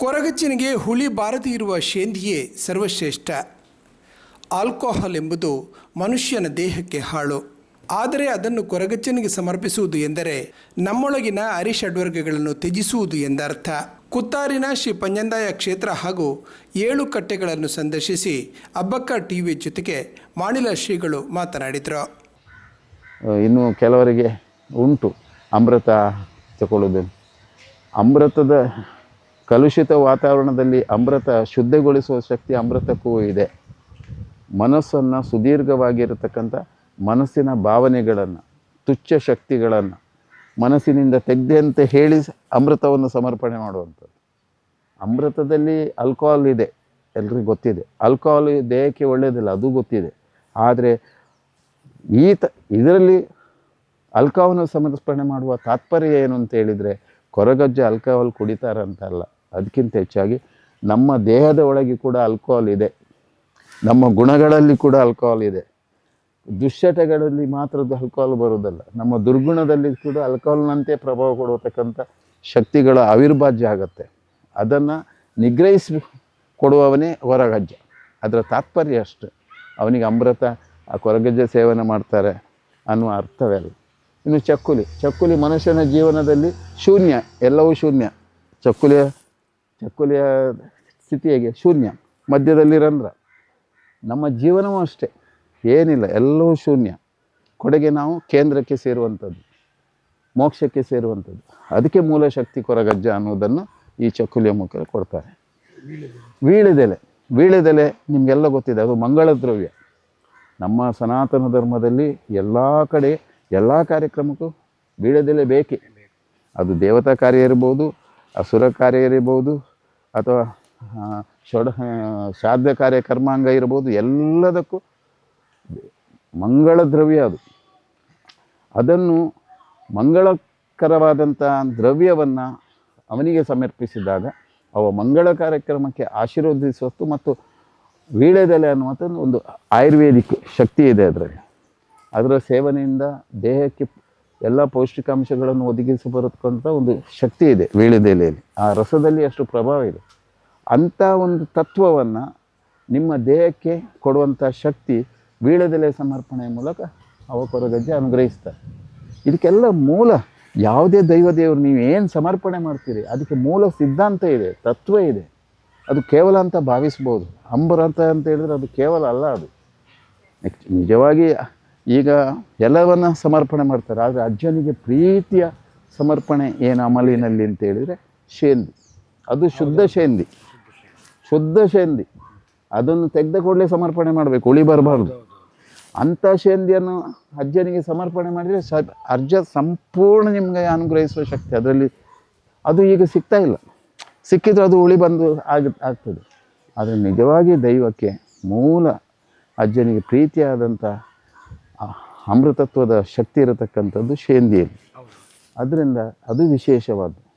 ಕೊರಗಜ್ಜನಿಗೆ ಹುಳಿ ಬಾರದೇ ಇರುವ ಶೇಂದಿಯೇ ಸರ್ವಶ್ರೇಷ್ಠ. ಆಲ್ಕೋಹಾಲ್ ಎಂಬುದು ಮನುಷ್ಯನ ದೇಹಕ್ಕೆ ಹಾಳು. ಆದರೆ ಅದನ್ನು ಕೊರಗಚ್ಚನಿಗೆ ಸಮರ್ಪಿಸುವುದು ಎಂದರೆ ನಮ್ಮೊಳಗಿನ ಅರಿಷಡ್ವರ್ಗಗಳನ್ನು ತ್ಯಜಿಸುವುದು ಎಂದರ್ಥ. ಕುತ್ತಾರಿನ ಶ್ರೀ ಪಂಜಂದಾಯ ಕ್ಷೇತ್ರ ಹಾಗೂ ಏಳು ಕಟ್ಟೆಗಳನ್ನು ಸಂದರ್ಶಿಸಿ ಅಬ್ಬಕ್ಕ ಟಿವಿ ಜೊತೆಗೆ ಮಾಣಿಲ ಶ್ರೀಗಳು ಮಾತನಾಡಿದರು. ಇನ್ನು ಕೆಲವರಿಗೆ ಉಂಟು. ಅಮೃತ ತಗೊಳ್ಳೋದು ಅಮೃತದ ಕಲುಷಿತ ವಾತಾವರಣದಲ್ಲಿ ಅಮೃತ ಶುದ್ಧಗೊಳಿಸುವ ಶಕ್ತಿ ಅಮೃತಕ್ಕೂ ಇದೆ. ಮನಸ್ಸನ್ನು ಸುದೀರ್ಘವಾಗಿರತಕ್ಕಂಥ ಮನಸ್ಸಿನ ಭಾವನೆಗಳನ್ನು, ತುಚ್ಛ ಶಕ್ತಿಗಳನ್ನು ಮನಸ್ಸಿನಿಂದ ತೆಗೆದಂತೆ ಹೇಳಿ ಅಮೃತವನ್ನು ಸಮರ್ಪಣೆ ಮಾಡುವಂಥದ್ದು. ಅಮೃತದಲ್ಲಿ ಆಲ್ಕೋಹಾಲ್ ಇದೆ, ಎಲ್ರಿಗೂ ಗೊತ್ತಿದೆ. ಆಲ್ಕೋಹಾಲ್ ದೇಹಕ್ಕೆ ಒಳ್ಳೆಯದಿಲ್ಲ, ಅದು ಗೊತ್ತಿದೆ. ಆದರೆ ಈ ತ, ಇದರಲ್ಲಿ ಅಲ್ಕಾವನ್ನು ಸಮರ್ಪಣೆ ಮಾಡುವ ತಾತ್ಪರ್ಯ ಏನು ಅಂತ ಹೇಳಿದರೆ, ಕೊರಗಜ್ಜೆ ಆಲ್ಕೋಹಾಲ್ ಕುಡಿತಾರಂತಲ್ಲ. ಅದಕ್ಕಿಂತ ಹೆಚ್ಚಾಗಿ ನಮ್ಮ ದೇಹದ ಒಳಗೆ ಕೂಡ ಆಲ್ಕೋಹಾಲ್ ಇದೆ. ನಮ್ಮ ಗುಣಗಳಲ್ಲಿ ಕೂಡ ಆಲ್ಕೋಹಾಲ್ ಇದೆ. ದುಶ್ಚಟಗಳಲ್ಲಿ ಮಾತ್ರ ಆಲ್ಕೋಹಾಲ್ ಬರೋದಲ್ಲ ನಮ್ಮ ದುರ್ಗುಣದಲ್ಲಿ ಕೂಡ ಆಲ್ಕೋಹಾಲ್ನಂತೆ ಪ್ರಭಾವ ಕೊಡತಕ್ಕಂಥ ಶಕ್ತಿಗಳ ಅವಿರ್ಭಾಜ್ಯ ಆಗುತ್ತೆ. ಅದನ್ನು ನಿಗ್ರಹಿಸಿ ಕೊಡುವವನೇ ಹೊರಗಜ್ಜ ಅದರ ತಾತ್ಪರ್ಯ ಅಷ್ಟು. ಅವನಿಗೆ ಅಮೃತ, ಆ ಕೊರಗಜ್ಜ ಸೇವನೆ ಮಾಡ್ತಾರೆ ಅನ್ನುವ ಅರ್ಥವೇ ಅಲ್ಲ. ಇನ್ನು ಚಕ್ಕುಲಿ ಚಕ್ಕುಲಿ ಮನುಷ್ಯನ ಜೀವನದಲ್ಲಿ ಶೂನ್ಯ, ಎಲ್ಲವೂ ಶೂನ್ಯ. ಚಕ್ಕುಲಿಯ ಚಕ್ಕುಲಿಯ ಸ್ಥಿತಿ ಹೇಗೆ? ಶೂನ್ಯ. ಮಧ್ಯದಲ್ಲಿ ರಂಧ್ರ ನಮ್ಮ ಜೀವನವೂ ಅಷ್ಟೇ. ಏನಿಲ್ಲ, ಎಲ್ಲವೂ ಶೂನ್ಯ. ಕೊಡೆಗೆ ನಾವು ಕೇಂದ್ರಕ್ಕೆ ಸೇರುವಂಥದ್ದು, ಮೋಕ್ಷಕ್ಕೆ ಸೇರುವಂಥದ್ದು. ಅದಕ್ಕೆ ಮೂಲ ಶಕ್ತಿ ಕೊರಗಜ್ಜ ಅನ್ನೋದನ್ನು ಈ ಚಕ್ಕುಲಿಯ ಮುಖ ಕೊಡ್ತಾರೆ. ವೀಳೆದೆಲೆ ವೀಳೆದೆಲೆ ನಿಮಗೆಲ್ಲ ಗೊತ್ತಿದೆ, ಅದು ಮಂಗಳ ದ್ರವ್ಯ ನಮ್ಮ ಸನಾತನ ಧರ್ಮದಲ್ಲಿ ಎಲ್ಲ ಕಡೆ, ಎಲ್ಲ ಕಾರ್ಯಕ್ರಮಕ್ಕೂ ವೀಳೆದೆಲೆ ಬೇಕೇ. ಅದು ದೇವತಾ ಕಾರ್ಯ ಇರ್ಬೋದು, ಅಸುರ ಕಾರ್ಯ ಇರ್ಬೋದು ಅಥವಾ ಷಡ ಶ್ರಾದ್ದ ಕಾರ್ಯ, ಕರ್ಮಾಂಗ ಇರ್ಬೋದು, ಎಲ್ಲದಕ್ಕೂ ಮಂಗಳ ದ್ರವ್ಯ ಅದು. ಅದನ್ನು ಮಂಗಳಕರವಾದಂಥ ದ್ರವ್ಯವನ್ನು ಅವನಿಗೆ ಸಮರ್ಪಿಸಿದಾಗ, ಅವ ಮಂಗಳ ಕಾರ್ಯಕ್ರಮಕ್ಕೆ ಆಶೀರ್ವದಿಸುವಷ್ಟು ಮತ್ತು ವೀಳ್ಯದೆಲೆ ಅನ್ನುವಂಥದ್ದು ಒಂದು ಆಯುರ್ವೇದಿಕ್ ಶಕ್ತಿ ಇದೆ ಅದರಲ್ಲಿ. ಅದರ ಸೇವನೆಯಿಂದ ದೇಹಕ್ಕೆ ಎಲ್ಲ ಪೌಷ್ಟಿಕಾಂಶಗಳನ್ನು ಒದಗಿಸಿ ಬರತಕ್ಕಂಥ ಒಂದು ಶಕ್ತಿ ಇದೆ ವೀಳ್ಯದೆಲೆಯಲ್ಲಿ. ಆ ರಸದಲ್ಲಿ ಅಷ್ಟು ಪ್ರಭಾವ ಇದೆ. ಅಂಥ ಒಂದು ತತ್ವವನ್ನು ನಿಮ್ಮ ದೇಹಕ್ಕೆ ಕೊಡುವಂಥ ಶಕ್ತಿ ವೀಳ್ಯದೆಲೆ ಸಮರ್ಪಣೆಯ ಮೂಲಕ ಅವ ಕೊರಗಜ್ಜೆ ಅನುಗ್ರಹಿಸ್ತಾರೆ. ಇದಕ್ಕೆಲ್ಲ ಮೂಲ ಯಾವುದೇ ದೈವ ದೇವರು ನೀವು ಏನು ಸಮರ್ಪಣೆ ಮಾಡ್ತೀರಿ, ಅದಕ್ಕೆ ಮೂಲ ಸಿದ್ಧಾಂತ ಇದೆ, ತತ್ವ ಇದೆ. ಅದು ಕೇವಲ ಅಂತ ಭಾವಿಸ್ಬೋದು. ಅಂಬರಂತ ಅಂತ ಹೇಳಿದ್ರೆ ಅದು ಕೇವಲ ಅಲ್ಲ ಅದು. ನೆಕ್ಸ್ಟ್ ನಿಜವಾಗಿ ಈಗ ಎಲ್ಲವನ್ನ ಸಮರ್ಪಣೆ ಮಾಡ್ತಾರೆ. ಆದರೆ ಅಜ್ಜನಿಗೆ ಪ್ರೀತಿಯ ಸಮರ್ಪಣೆ ಏನು ಅಮಲಿನಲ್ಲಿ ಅಂತ ಹೇಳಿದರೆ ಶೇಂದಿ. ಅದು ಶುದ್ಧ ಶೇಂದಿ. ಶುದ್ಧ ಶೇಂದಿ. ಅದನ್ನು ತೆಗೆದ ಕೂಡಲೇ ಸಮರ್ಪಣೆ ಮಾಡಬೇಕು. ಉಳಿ ಬರಬಾರ್ದು. ಅಂಥ ಶೇಂದಿಯನ್ನು ಅಜ್ಜನಿಗೆ ಸಮರ್ಪಣೆ ಮಾಡಿದರೆ ಸ ಅರ್ಜ ಸಂಪೂರ್ಣ ನಿಮಗೆ ಅನುಗ್ರಹಿಸುವ ಶಕ್ತಿ. ಅದರಲ್ಲಿ ಅದು ಈಗ ಸಿಗ್ತಾ ಇಲ್ಲ. ಸಿಕ್ಕಿದ್ರೆ ಅದು ಉಳಿ ಬಂದು ಆಗ ಆಗ್ತದೆ. ಆದರೆ ನಿಜವಾಗಿ ದೈವಕ್ಕೆ ಮೂಲ ಅಜ್ಜನಿಗೆ ಪ್ರೀತಿಯಾದಂಥ ಅಮೃತತ್ವದ ಶಕ್ತಿ ಇರತಕ್ಕಂಥದ್ದು ಶೇಂದಿಯಲ್ಲಿ. ಅದರಿಂದ ಅದು ವಿಶೇಷವಾದ್ದು.